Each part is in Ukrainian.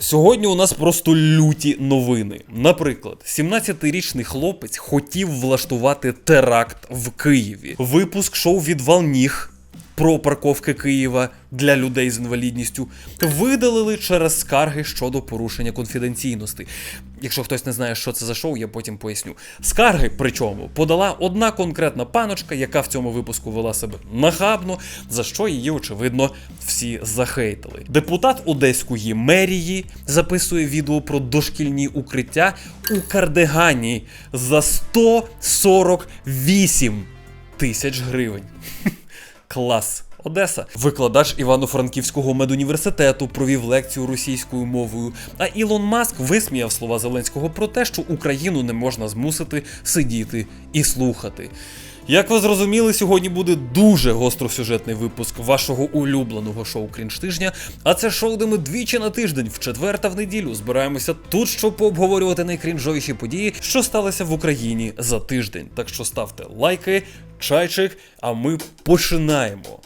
Сьогодні у нас просто люті новини. Наприклад, 17-річний хлопець хотів влаштувати теракт в Києві. Випуск шоу Відвал ніг про парковки Києва для людей з інвалідністю видалили через скарги щодо порушення конфіденційності. Якщо хтось не знає, що це за шоу, я потім поясню. Скарги, причому, подала одна конкретна паночка, яка в цьому випуску вела себе нахабно, за що її, очевидно, всі захейтили. Депутат Одеської мерії записує відео про дошкільні укриття у Кардигані за 148 тисяч гривень. Клас. Одеса. Викладач Івано-Франківського медуніверситету провів лекцію російською мовою. А Ілон Маск висміяв слова Зеленського про те, що Україну не можна змусити сидіти і слухати. Як ви зрозуміли, сьогодні буде дуже гостросюжетний випуск вашого улюбленого шоу Крінж тижня. А це шоу, де ми двічі на тиждень, в четвер та в неділю, збираємося тут, щоб пообговорювати найкрінжовіші події, що сталися в Україні за тиждень. Так що ставте лайки, чайчик, а ми починаємо.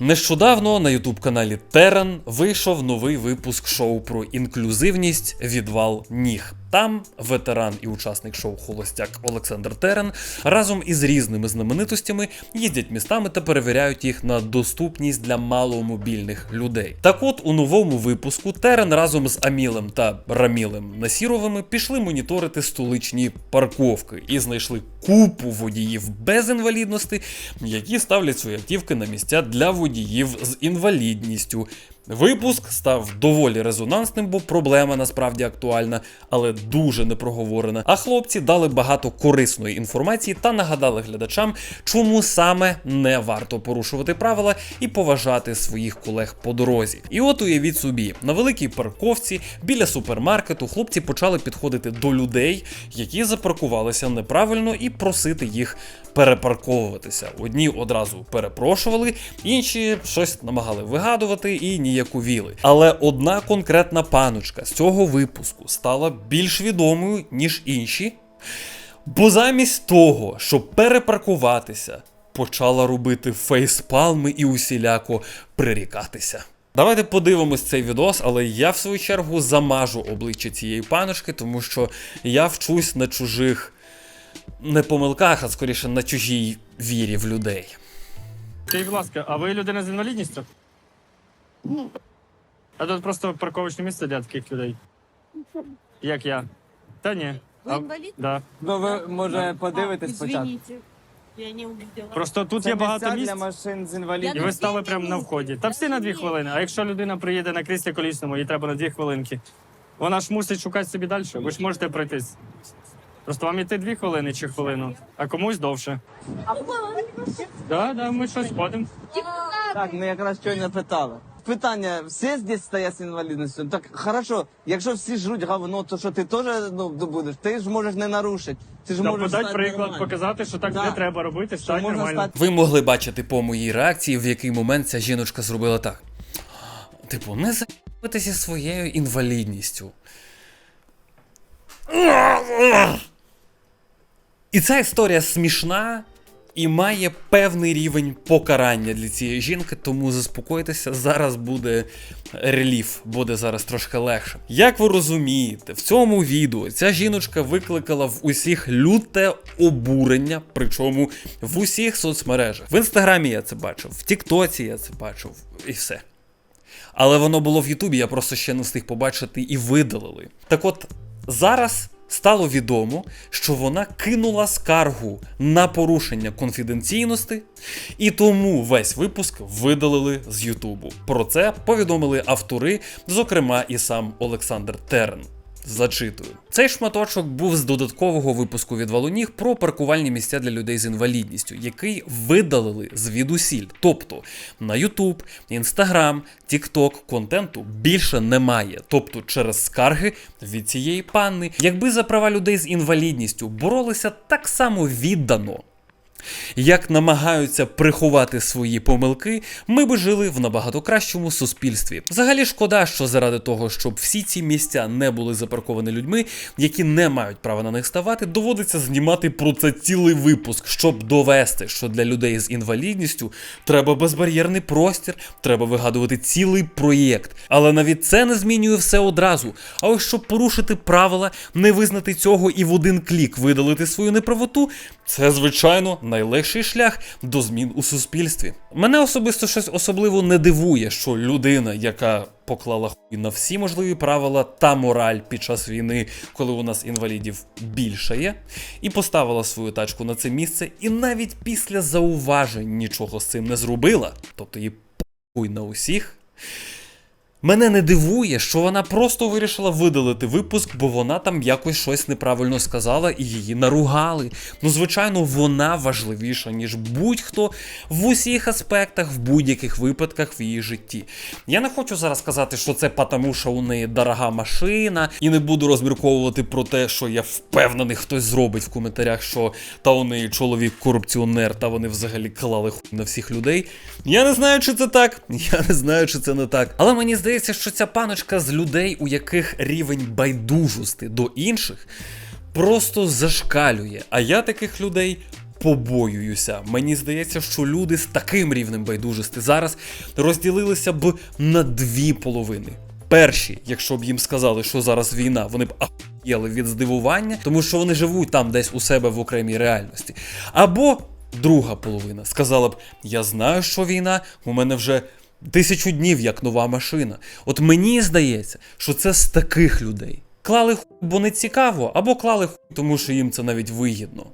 Нещодавно на ютуб-каналі Терен вийшов новий випуск шоу про інклюзивність відвал ніг. Там ветеран і учасник шоу Холостяк Олександр Терен разом із різними знаменитостями їздять містами та перевіряють їх на доступність для маломобільних людей. Так от у новому випуску Терен разом з Амілем та Рамілем Насіровими пішли моніторити столичні парковки і знайшли купу водіїв без інвалідності, які ставлять свої автівки на місця для водіїв з інвалідністю. Випуск став доволі резонансним, бо проблема насправді актуальна, але дуже непроговорена. А хлопці дали багато корисної інформації та нагадали глядачам, чому саме не варто порушувати правила і поважати своїх колег по дорозі. І от уявіть собі, на великій парковці біля супермаркету хлопці почали підходити до людей, які запаркувалися неправильно, і просити їх перепарковуватися. Одні одразу перепрошували, інші щось намагали вигадувати і ніяковіли. Але одна конкретна паночка з цього випуску стала більш відомою, ніж інші. Бо замість того, щоб перепаркуватися, почала робити фейспалми і усіляко прирікатися. Давайте подивимось цей відос, але я в свою чергу замажу обличчя цієї паночки, тому що я вчусь на чужих не помилках, а скоріше на чужій вірі в людей. Скажіть, будь ласка, а ви людина з інвалідністю? А тут просто парковочне місце для таких людей. Як я. Та ні. Вы А, инвалид? да. Ну, ви може А, спочатку. Извините, я не увидела. Просто тут Це є багато місць, для машин з і інвалідністю. ви стали прямо на вході. Та всі на дві хвилини. А якщо людина приїде на кріслі колісному, їй треба на дві хвилинки. Вона ж мусить шукати собі далі. Ви ж можете пройтись. Просто вам іти дві хвилини чи хвилину, а комусь довше. Да, да, ми щось ходимо. Так, ми якраз щойно питали. Питання, всі здесь стоять з інвалідністю? Так хорошо, якщо всі жруть говно, то що ти теж ну, будеш? Ти ж можеш не нарушити. Ти ж Та можеш подати стати приклад, нормально. показати, що так Да. не треба робити, можна нормально. стати Ви могли бачити по моїй реакції, в який момент ця жіночка зробила так. Типу, не заїбатися своєю інвалідністю. І ця історія смішна і має певний рівень покарання для цієї жінки, тому заспокойтеся, зараз буде реліф, буде зараз трошки легше. Як ви розумієте, в цьому відео ця жіночка викликала в усіх люте обурення, причому в усіх соцмережах. В інстаграмі я це бачив, в Тіктоці я це бачив, і все. Але воно було в Ютубі, я просто ще не встиг побачити і видалили. Так от зараз стало відомо, що вона кинула скаргу на порушення конфіденційності, і тому весь випуск видалили з Ютубу. Про це повідомили автори, зокрема і сам Олександр Терн. Зачитую. Цей шматочок був з додаткового випуску від Валуніг про паркувальні місця для людей з інвалідністю, який видалили звідусіль. Тобто на YouTube, Instagram, TikTok контенту більше немає. Тобто через скарги від цієї панни, якби за права людей з інвалідністю боролися так само віддано. Як намагаються приховати свої помилки, ми би жили в набагато кращому суспільстві. Взагалі шкода, що заради того, щоб всі ці місця не були запарковані людьми, які не мають права на них ставати, доводиться знімати про це цілий випуск, щоб довести, що для людей з інвалідністю треба безбар'єрний простір, треба вигадувати цілий проєкт. Але навіть це не змінює все одразу. А ось щоб порушити правила, не визнати цього і в один клік видалити свою неправоту, це звичайно найлегший шлях до змін у суспільстві. Мене особисто щось особливо не дивує, що людина, яка поклала хуй на всі можливі правила та мораль під час війни, коли у нас інвалідів більше є, і поставила свою тачку на це місце, і навіть після зауважень нічого з цим не зробила, тобто їй похуй на усіх. Мене не дивує, що вона просто вирішила видалити випуск, бо вона там якось щось неправильно сказала і її наругали. Ну, звичайно, вона важливіша, ніж будь-хто в усіх аспектах, в будь-яких випадках в її житті. Я не хочу зараз сказати, що це потому, що у неї дорога машина, і не буду розмірковувати про те, що я впевнений, хтось зробить в коментарях, що та у неї чоловік корупціонер, та вони взагалі клали хуй на всіх людей. Я не знаю, чи це так. Я не знаю, чи це не так. Але мені здається, що ця паночка з людей, у яких рівень байдужості до інших, просто зашкалює. А я таких людей. Побоююся. Мені здається, що люди з таким рівнем байдужості зараз розділилися б на дві половини. Перші, якщо б їм сказали, що зараз війна, вони б ахуєли від здивування, тому що вони живуть там десь у себе в окремій реальності. Або друга половина сказала б: Я знаю, що війна, у мене вже тисячу днів як нова машина. От мені здається, що це з таких людей. Клали хуй, бо не цікаво, або клали хуй, тому що їм це навіть вигідно.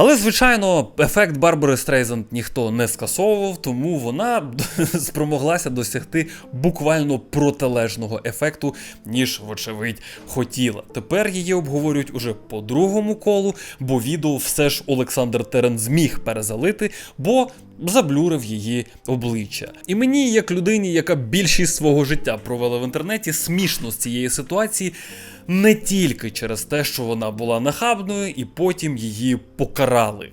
Але, звичайно, ефект Барбари Стрейзанд ніхто не скасовував, тому вона спромоглася досягти буквально протилежного ефекту, ніж, вочевидь, хотіла. Тепер її обговорюють уже по другому колу, бо відео все ж Олександр Терен зміг перезалити, бо заблюрив її обличчя. І мені, як людині, яка більшість свого життя провела в інтернеті, смішно з цієї ситуації. Не тільки через те, що вона була нахабною і потім її покарали,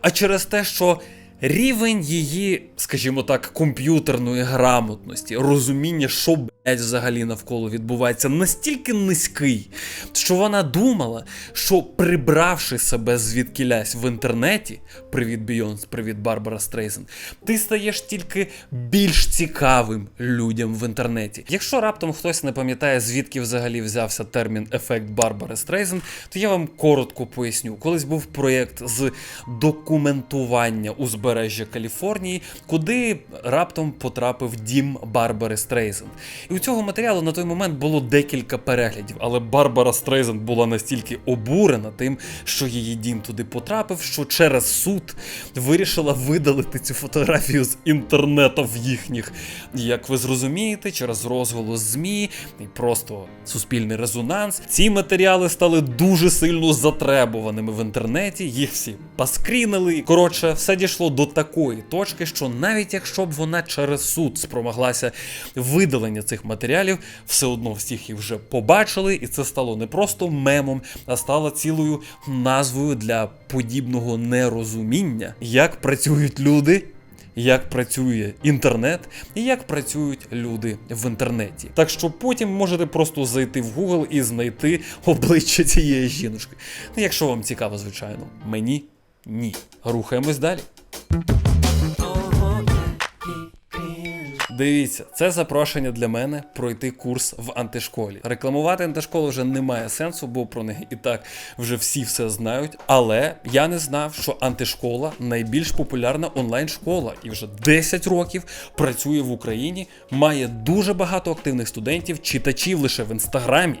а через те, що рівень її, скажімо так, комп'ютерної грамотності, розуміння, що блядь, взагалі навколо відбувається, настільки низький, що вона думала, що прибравши себе звідкілясь в інтернеті, привіт Бійонс, привіт Барбара Стрейзен, ти стаєш тільки більш цікавим людям в інтернеті. Якщо раптом хтось не пам'ятає, звідки взагалі взявся термін ефект Барбари Стрейзен, то я вам коротко поясню. Колись був проєкт з документування узбережжя Каліфорнії, куди раптом потрапив дім Барбари Стрейзен. І у цього матеріалу на той момент було декілька переглядів, але Барбара Стрейзен була настільки обурена тим, що її дім туди потрапив, що через суд вирішила видалити цю фотографію з інтернету в їхніх. Як ви зрозумієте, через розголос ЗМІ і просто суспільний резонанс, ці матеріали стали дуже сильно затребуваними в інтернеті. Їх всі поскрінили. Коротше, все дійшло до такої точки, що навіть якщо б вона через суд спромоглася видалення цих матеріалів, все одно всіх їх вже побачили, і це стало не просто мемом, а стало цілою назвою для подібного нерозуміння, як працюють люди. Як працює інтернет і як працюють люди в інтернеті. Так що потім можете просто зайти в Google і знайти обличчя цієї жіночки. Ну, якщо вам цікаво, звичайно, мені ні. Рухаємось далі. Дивіться, це запрошення для мене пройти курс в антишколі. Рекламувати антишколу вже немає сенсу, бо про неї і так вже всі все знають. Але я не знав, що антишкола найбільш популярна онлайн-школа і вже 10 років працює в Україні, має дуже багато активних студентів, читачів лише в інстаграмі.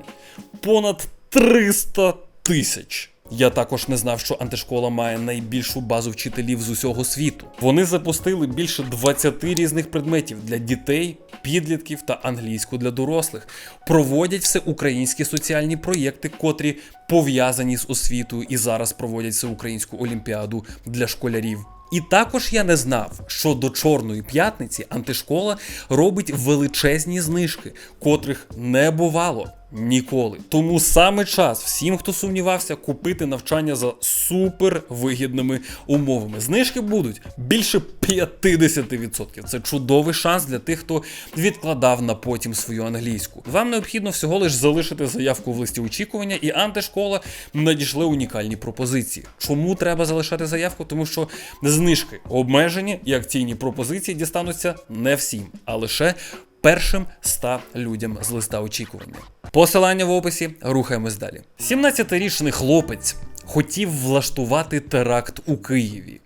Понад 300 тисяч. Я також не знав, що антишкола має найбільшу базу вчителів з усього світу. Вони запустили більше 20 різних предметів для дітей, підлітків та англійську для дорослих. Проводять всеукраїнські соціальні проєкти, котрі пов'язані з освітою і зараз проводять всеукраїнську олімпіаду для школярів. І також я не знав, що до Чорної п'ятниці антишкола робить величезні знижки, котрих не бувало. Ніколи. Тому саме час всім, хто сумнівався, купити навчання за супер вигідними умовами. Знижки будуть більше 50%. Це чудовий шанс для тих, хто відкладав на потім свою англійську. Вам необхідно всього лиш залишити заявку в листі очікування, і антишкола надійшли унікальні пропозиції. Чому треба залишати заявку? Тому що знижки обмежені і акційні пропозиції дістануться не всім, а лише першим 100 людям з листа очікування. Посилання в описі, рухаємось далі. 17-річний хлопець хотів влаштувати теракт у Києві.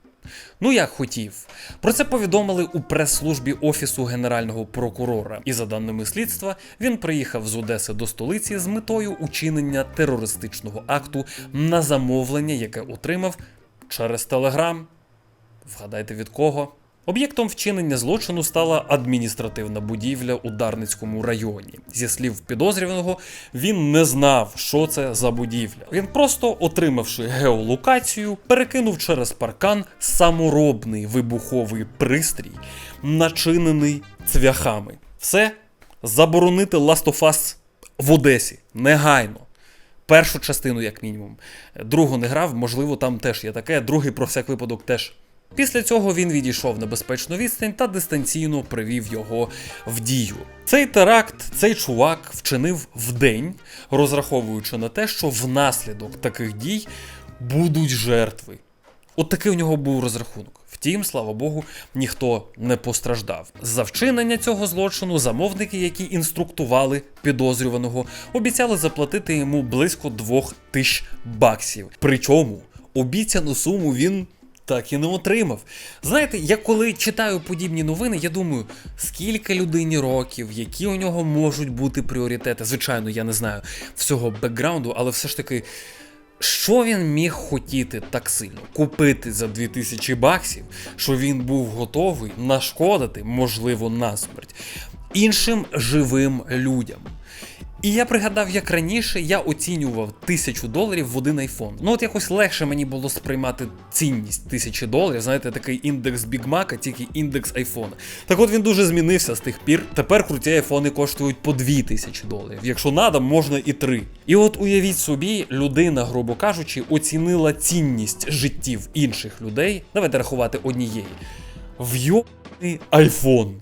Ну як хотів. Про це повідомили у прес-службі Офісу Генерального прокурора. І за даними слідства, він приїхав з Одеси до столиці з метою учинення терористичного акту на замовлення, яке отримав через Телеграм. Вгадайте від кого? Об'єктом вчинення злочину стала адміністративна будівля у Дарницькому районі. Зі слів підозрюваного, він не знав, що це за будівля. Він просто, отримавши геолокацію, перекинув через паркан саморобний вибуховий пристрій, начинений цвяхами. Все заборонити Us в Одесі негайно. Першу частину, як мінімум. Другу не грав, можливо, там теж є таке. Другий про всяк випадок теж. Після цього він відійшов на безпечну відстань та дистанційно привів його в дію. Цей теракт цей чувак вчинив вдень, розраховуючи на те, що внаслідок таких дій будуть жертви. От такий у нього був розрахунок. Втім, слава Богу, ніхто не постраждав. За вчинення цього злочину замовники, які інструктували підозрюваного, обіцяли заплатити йому близько двох тисяч баксів. Причому обіцяну суму він. Так і не отримав. Знаєте, я коли читаю подібні новини, я думаю, скільки людині років, які у нього можуть бути пріоритети. Звичайно, я не знаю всього бекграунду, але все ж таки, що він міг хотіти так сильно купити за 2000 баксів, що він був готовий нашкодити, можливо, насмерть, іншим живим людям. І я пригадав, як раніше я оцінював тисячу доларів в один айфон. Ну от якось легше мені було сприймати цінність тисячі доларів. Знаєте, такий індекс Бігмака, тільки індекс айфона. Так от він дуже змінився з тих пір. Тепер круті айфони коштують по дві тисячі доларів. Якщо надо, можна і три. І от уявіть собі, людина, грубо кажучи, оцінила цінність життів інших людей. Давайте рахувати однієї. Вйобаний айфон.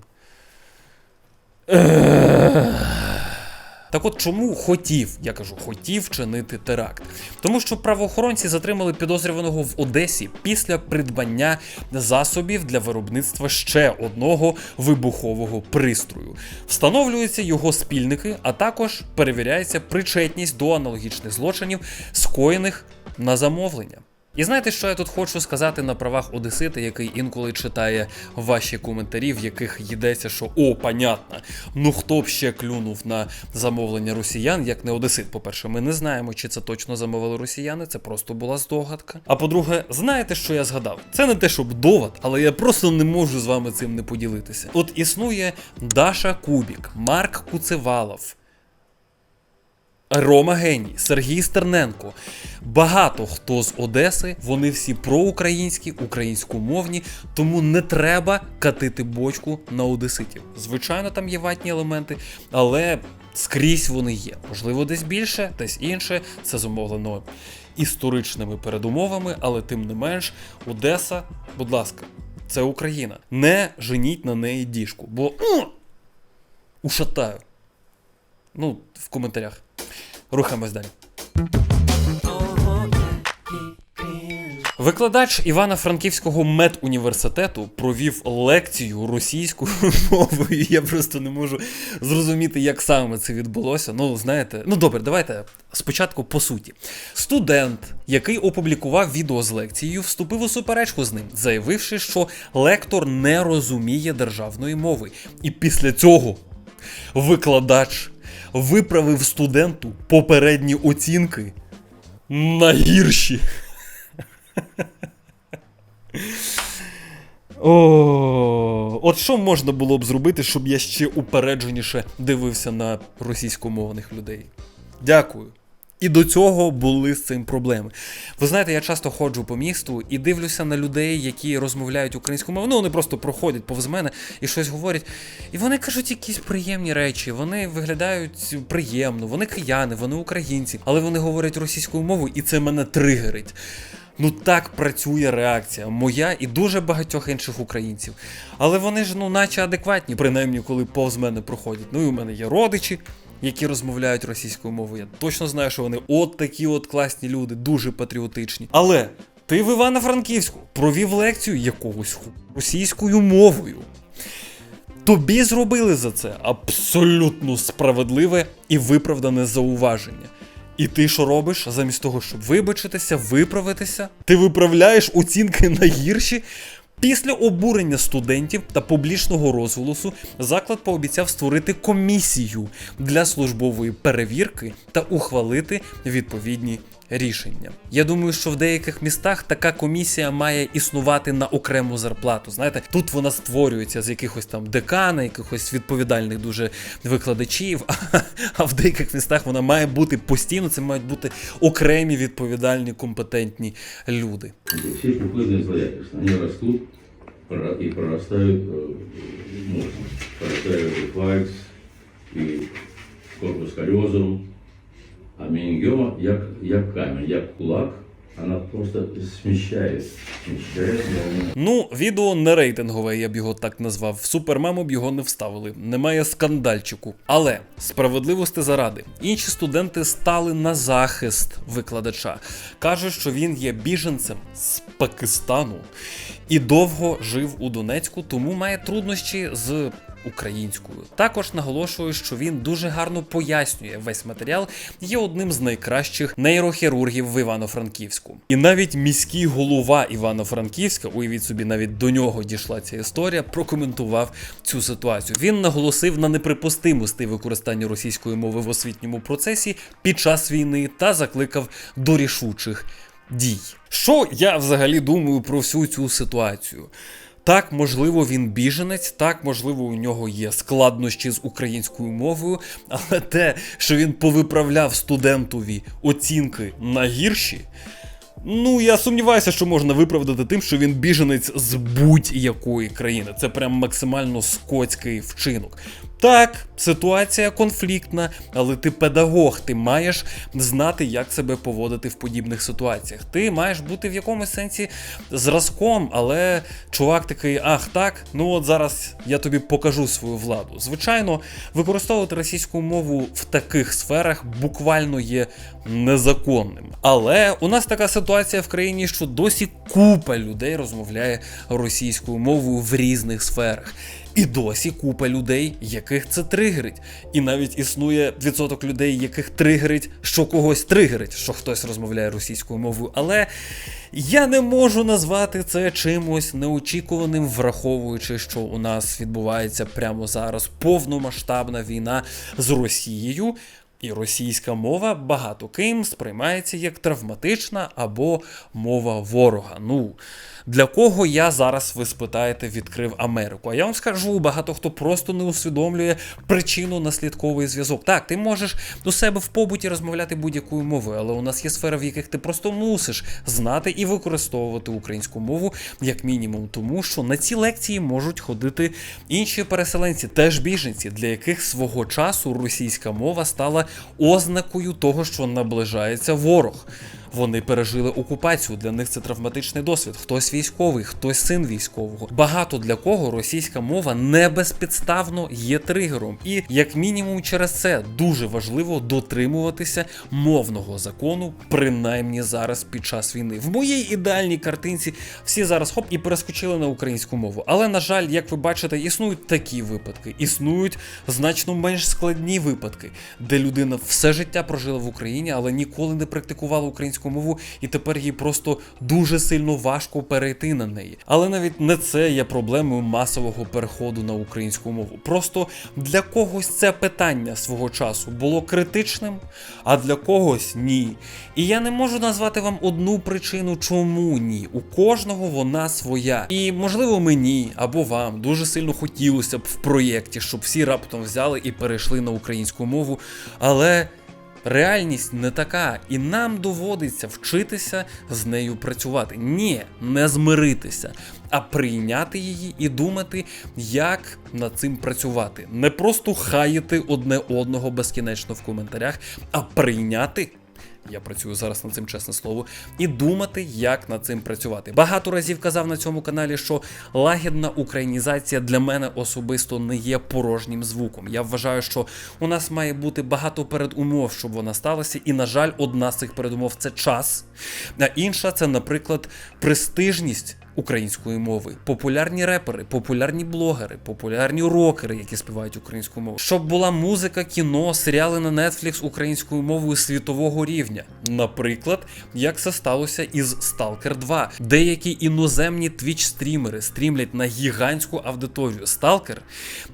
Так от чому хотів, я кажу, хотів чинити теракт? Тому що правоохоронці затримали підозрюваного в Одесі після придбання засобів для виробництва ще одного вибухового пристрою. Встановлюються його спільники, а також перевіряється причетність до аналогічних злочинів, скоєних на замовлення. І знаєте, що я тут хочу сказати на правах Одесита, який інколи читає ваші коментарі, в яких йдеться, що о, понятно, ну хто б ще клюнув на замовлення росіян, як не Одесит. По-перше, ми не знаємо, чи це точно замовили росіяни, це просто була здогадка. А по-друге, знаєте, що я згадав? Це не те, щоб довод, але я просто не можу з вами цим не поділитися. От існує Даша Кубік, Марк Куцевалов. Рома Геній, Сергій Стерненко. Багато хто з Одеси, вони всі проукраїнські, українськомовні, тому не треба катити бочку на одеситів. Звичайно, там є ватні елементи, але скрізь вони є. Можливо, десь більше, десь інше. Це зумовлено історичними передумовами, але тим не менш, Одеса, будь ласка, це Україна. Не женіть на неї діжку, бо ушатаю. Ну, в коментарях. Рухаємось далі. Викладач Івано-Франківського медуніверситету провів лекцію російською мовою. Я просто не можу зрозуміти, як саме це відбулося. Ну, знаєте, ну добре, давайте спочатку по суті. Студент, який опублікував відео з лекцією, вступив у суперечку з ним, заявивши, що лектор не розуміє державної мови. І після цього викладач виправив студенту попередні оцінки на гірші. О, от що можна було б зробити, щоб я ще упередженіше дивився на російськомовних людей? Дякую. І до цього були з цим проблеми. Ви знаєте, я часто ходжу по місту і дивлюся на людей, які розмовляють українською мовою. Ну, вони просто проходять повз мене і щось говорять. І вони кажуть якісь приємні речі, вони виглядають приємно, вони кияни, вони українці, але вони говорять російською мовою, і це мене тригерить. Ну так працює реакція моя і дуже багатьох інших українців. Але вони ж ну наче адекватні, принаймні, коли повз мене проходять. Ну і у мене є родичі, які розмовляють російською мовою. Я точно знаю, що вони от такі от класні люди, дуже патріотичні. Але ти в Івано-Франківську провів лекцію якогось російською мовою. Тобі зробили за це абсолютно справедливе і виправдане зауваження. І ти що робиш замість того, щоб вибачитися, виправитися? Ти виправляєш оцінки на гірші? Після обурення студентів та публічного розголосу заклад пообіцяв створити комісію для службової перевірки та ухвалити відповідні рішення. Я думаю, що в деяких містах така комісія має існувати на окрему зарплату. Знаєте, тут вона створюється з якихось там декана, якихось відповідальних дуже викладачів. А в деяких містах вона має бути постійно. Це мають бути окремі відповідальні компетентні люди. Все природные обстоятельства, они растут пора- и прорастают э, мощно. Прорастают и флайкс, и корпус колезум. Менінгіома як, як камінь, як кулак, вона просто сміщає. Ну, відео не рейтингове, я б його так назвав. В супермему б його не вставили. Немає скандальчику. Але справедливості заради, інші студенти стали на захист викладача. кажуть, що він є біженцем з Пакистану і довго жив у Донецьку, тому має труднощі з. Українською також наголошую, що він дуже гарно пояснює весь матеріал, є одним з найкращих нейрохірургів в Івано-Франківську. І навіть міський голова Івано-Франківська, уявіть собі, навіть до нього дійшла ця історія, прокоментував цю ситуацію. Він наголосив на неприпустимості використання російської мови в освітньому процесі під час війни та закликав до рішучих дій. Що я взагалі думаю про всю цю ситуацію? Так, можливо, він біженець, так, можливо, у нього є складнощі з українською мовою, але те, що він повиправляв студентові оцінки на гірші. Ну, я сумніваюся, що можна виправдати тим, що він біженець з будь-якої країни. Це прям максимально скотський вчинок. Так, ситуація конфліктна, але ти педагог, ти маєш знати, як себе поводити в подібних ситуаціях. Ти маєш бути в якомусь сенсі зразком, але чувак такий, ах так, ну от зараз я тобі покажу свою владу. Звичайно, використовувати російську мову в таких сферах буквально є незаконним. Але у нас така ситуація в країні, що досі купа людей розмовляє російською мовою в різних сферах. І досі купа людей, яких це тригерить. І навіть існує відсоток людей, яких тригерить, що когось тригерить, що хтось розмовляє російською мовою. Але я не можу назвати це чимось неочікуваним, враховуючи, що у нас відбувається прямо зараз повномасштабна війна з Росією. І російська мова багато ким сприймається як травматична або мова ворога. Ну для кого я зараз, ви спитаєте, відкрив Америку? А я вам скажу, багато хто просто не усвідомлює причинно-наслідковий зв'язок. Так, ти можеш до себе в побуті розмовляти будь-якою мовою, але у нас є сфери, в яких ти просто мусиш знати і використовувати українську мову як мінімум, тому що на ці лекції можуть ходити інші переселенці, теж біженці, для яких свого часу російська мова стала ознакою того, що наближається ворог. Вони пережили окупацію. Для них це травматичний досвід. Хтось військовий, хтось син військового. Багато для кого російська мова не безпідставно є тригером. І як мінімум через це дуже важливо дотримуватися мовного закону, принаймні зараз під час війни. В моїй ідеальній картинці всі зараз хоп і перескочили на українську мову. Але на жаль, як ви бачите, існують такі випадки, існують значно менш складні випадки, де людина все життя прожила в Україні, але ніколи не практикувала українську мову, і тепер їй просто дуже сильно важко перейти на неї. Але навіть не це є проблемою масового переходу на українську мову. Просто для когось це питання свого часу було критичним, а для когось ні. І я не можу назвати вам одну причину, чому ні. У кожного вона своя. І можливо мені або вам дуже сильно хотілося б в проєкті, щоб всі раптом взяли і перейшли на українську мову. Але реальність не така, і нам доводиться вчитися з нею працювати. Ні, не змиритися, а прийняти її і думати, як над цим працювати. Не просто хаяти одне одного безкінечно в коментарях, а прийняти. Я працюю зараз над цим чесне слово, і думати, як над цим працювати. Багато разів казав на цьому каналі, що лагідна українізація для мене особисто не є порожнім звуком. Я вважаю, що у нас має бути багато передумов, щоб вона сталася. І, на жаль, одна з цих передумов це час, а інша це, наприклад, престижність. Української мови, популярні репери, популярні блогери, популярні рокери, які співають українською мовою, щоб була музика, кіно, серіали на Netflix українською мовою світового рівня. Наприклад, як це сталося із Stalker 2. Деякі іноземні твіч-стрімери стрімлять на гігантську аудиторію Stalker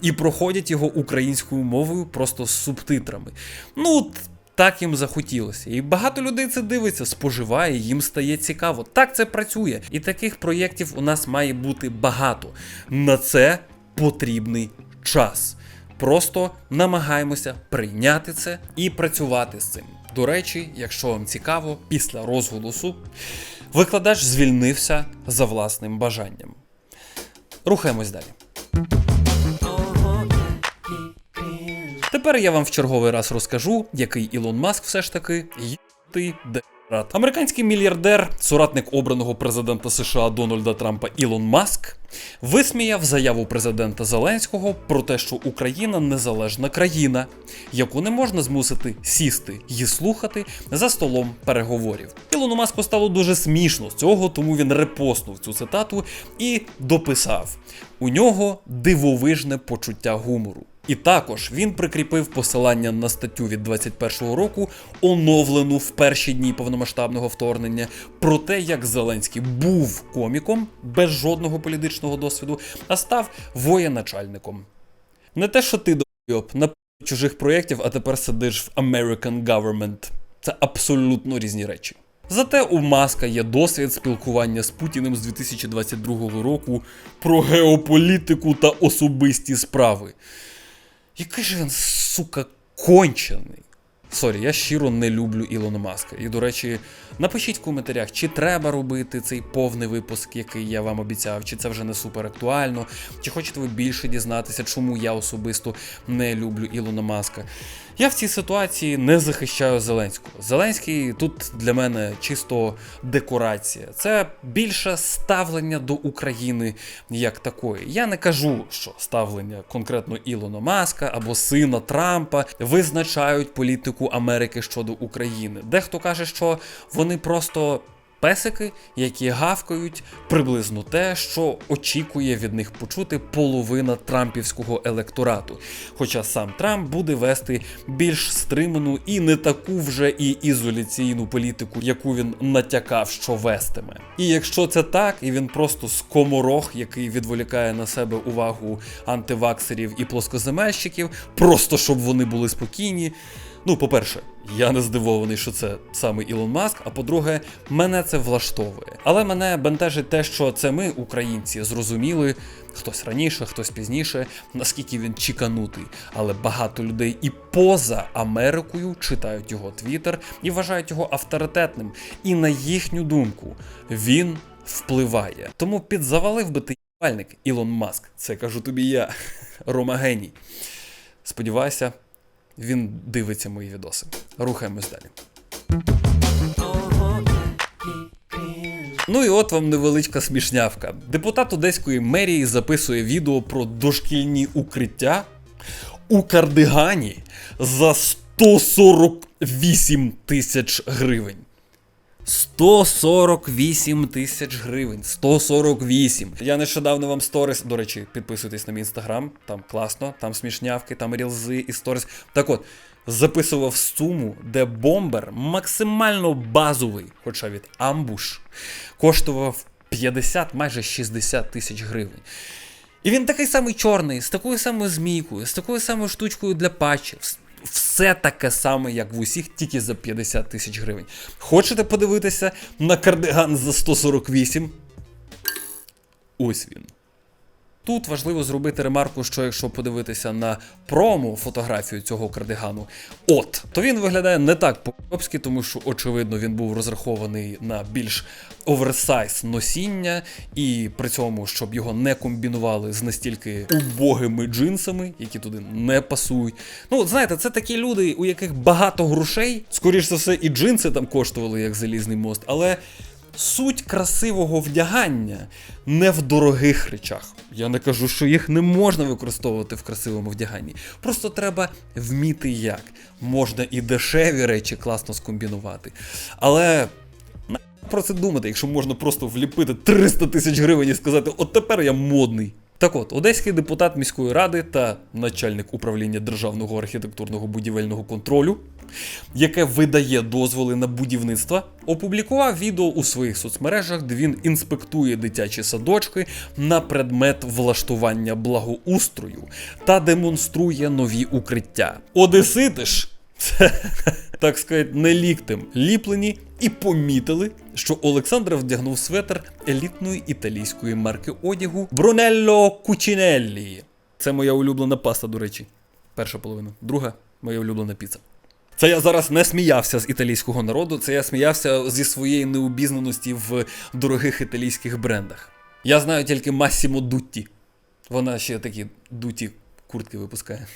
і проходять його українською мовою просто з субтитрами. Ну, так їм захотілося. І багато людей це дивиться, споживає, їм стає цікаво. Так це працює. І таких проєктів у нас має бути багато. На це потрібний час. Просто намагаємося прийняти це і працювати з цим. До речі, якщо вам цікаво, після розголосу викладач звільнився за власним бажанням. Рухаємось далі. Тепер я вам в черговий раз розкажу, який Ілон Маск все ж таки й**тий дерат. Американський мільярдер, соратник обраного президента США Дональда Трампа Ілон Маск, висміяв заяву президента Зеленського про те, що Україна незалежна країна, яку не можна змусити сісти і слухати за столом переговорів. Ілону Маску стало дуже смішно з цього, тому він репостнув цю цитату і дописав: у нього дивовижне почуття гумору. І також він прикріпив посилання на статтю від 21-го року, оновлену в перші дні повномасштабного вторгнення, про те, як Зеленський був коміком без жодного політичного досвіду, а став воєначальником. Не те, що ти дойоб на чужих проєктів, а тепер сидиш в American Government. Це абсолютно різні речі. Зате у Маска є досвід спілкування з Путіним з 2022 року про геополітику та особисті справи. Який же він, сука, кончений. Сорі, я щиро не люблю Ілона Маска. І, до речі, напишіть в коментарях, чи треба робити цей повний випуск, який я вам обіцяв, чи це вже не супер актуально, чи хочете ви більше дізнатися, чому я особисто не люблю Ілона Маска. Я в цій ситуації не захищаю Зеленського. Зеленський тут для мене чисто декорація. Це більше ставлення до України як такої. Я не кажу, що ставлення конкретно Ілона Маска або сина Трампа визначають політику Америки щодо України. Дехто каже, що вони просто. Песики, які гавкають приблизно те, що очікує від них почути половина трампівського електорату. Хоча сам Трамп буде вести більш стриману і не таку вже і ізоляційну політику, яку він натякав, що вестиме. І якщо це так, і він просто скоморох, який відволікає на себе увагу антиваксерів і плоскоземельщиків, просто щоб вони були спокійні. Ну, по-перше, я не здивований, що це саме Ілон Маск. А по-друге, мене це влаштовує. Але мене бентежить те, що це ми, українці, зрозуміли, хтось раніше, хтось пізніше, наскільки він чіканутий. Але багато людей і поза Америкою читають його твіттер і вважають його авторитетним. І на їхню думку він впливає. Тому підзавалив би ти їбальник Ілон Маск. Це кажу тобі я, Рома Геній. Сподіваюся. Він дивиться мої відоси. Рухаємось далі. Ну і от вам невеличка смішнявка. Депутат Одеської мерії записує відео про дошкільні укриття у кардигані за 148 тисяч гривень. 148 тисяч гривень. 148. Я нещодавно вам сторіс. До речі, підписуйтесь на мій інстаграм, там класно, там смішнявки, там рілзи і сторіс. Так от, записував суму, де бомбер максимально базовий, хоча від амбуш, коштував 50, майже 60 тисяч гривень. І він такий самий чорний, з такою самою змійкою, з такою самою штучкою для патчів. Все таке саме, як в усіх, тільки за 50 тисяч гривень. Хочете подивитися на кардиган за 148? Ось він. Тут важливо зробити ремарку, що якщо подивитися на промо фотографію цього кардигану, от, то він виглядає не так по-обськи, тому що, очевидно, він був розрахований на більш оверсайз носіння, і при цьому, щоб його не комбінували з настільки убогими джинсами, які туди не пасують. Ну, знаєте, це такі люди, у яких багато грошей, скоріш за все, і джинси там коштували як залізний мост, але. Суть красивого вдягання не в дорогих речах. Я не кажу, що їх не можна використовувати в красивому вдяганні. Просто треба вміти як. Можна і дешеві речі класно скомбінувати. Але про це думати, якщо можна просто вліпити 300 тисяч гривень і сказати, от тепер я модний. Так от, одеський депутат міської ради та начальник управління державного архітектурного будівельного контролю, яке видає дозволи на будівництво, опублікував відео у своїх соцмережах, де він інспектує дитячі садочки на предмет влаштування благоустрою та демонструє нові укриття. Одесити ж так сказати, не ліктем ліплені і помітили, що Олександр вдягнув светр елітної італійської марки одягу Брунелло Кучінеллі. Це моя улюблена паста, до речі. Перша половина. Друга моя улюблена піца. Це я зараз не сміявся з італійського народу, це я сміявся зі своєї необізнаності в дорогих італійських брендах. Я знаю тільки Массимо Дутті. Вона ще такі дуті куртки випускає.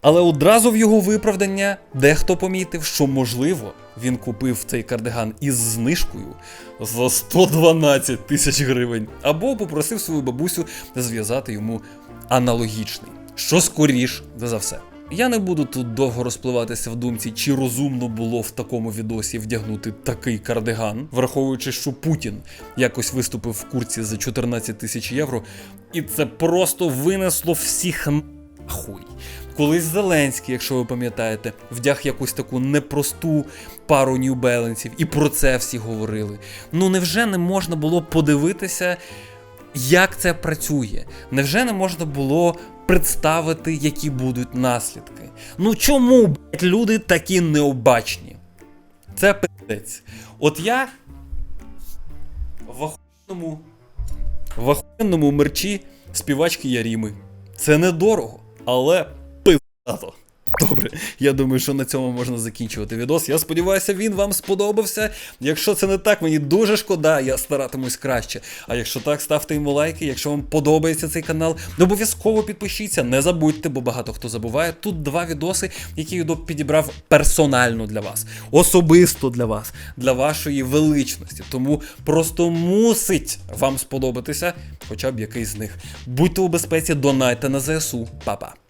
Але одразу в його виправдання дехто помітив, що можливо він купив цей кардиган із знижкою за 112 тисяч гривень, або попросив свою бабусю зв'язати йому аналогічний, що скоріш за все. Я не буду тут довго розпливатися в думці, чи розумно було в такому відосі вдягнути такий кардиган, враховуючи, що Путін якось виступив в курці за 14 тисяч євро, і це просто винесло всіх нахуй. Колись Зеленський, якщо ви пам'ятаєте, вдяг якусь таку непросту пару Balance, і про це всі говорили. Ну невже не можна було подивитися, як це працює? Невже не можна було представити, які будуть наслідки? Ну чому блядь, люди такі необачні? Це пиздець. От я в охуєнному, в охуєнному мерчі співачки Яріми. Це недорого, але пиздато. Добре, я думаю, що на цьому можна закінчувати відос. Я сподіваюся, він вам сподобався. Якщо це не так, мені дуже шкода, я старатимусь краще. А якщо так, ставте йому лайки. Якщо вам подобається цей канал, обов'язково підпишіться. Не забудьте, бо багато хто забуває. Тут два відоси, які я підібрав персонально для вас, особисто для вас, для вашої величності. Тому просто мусить вам сподобатися хоча б якийсь з них. Будьте у безпеці, донайте на ЗСУ. Па-па.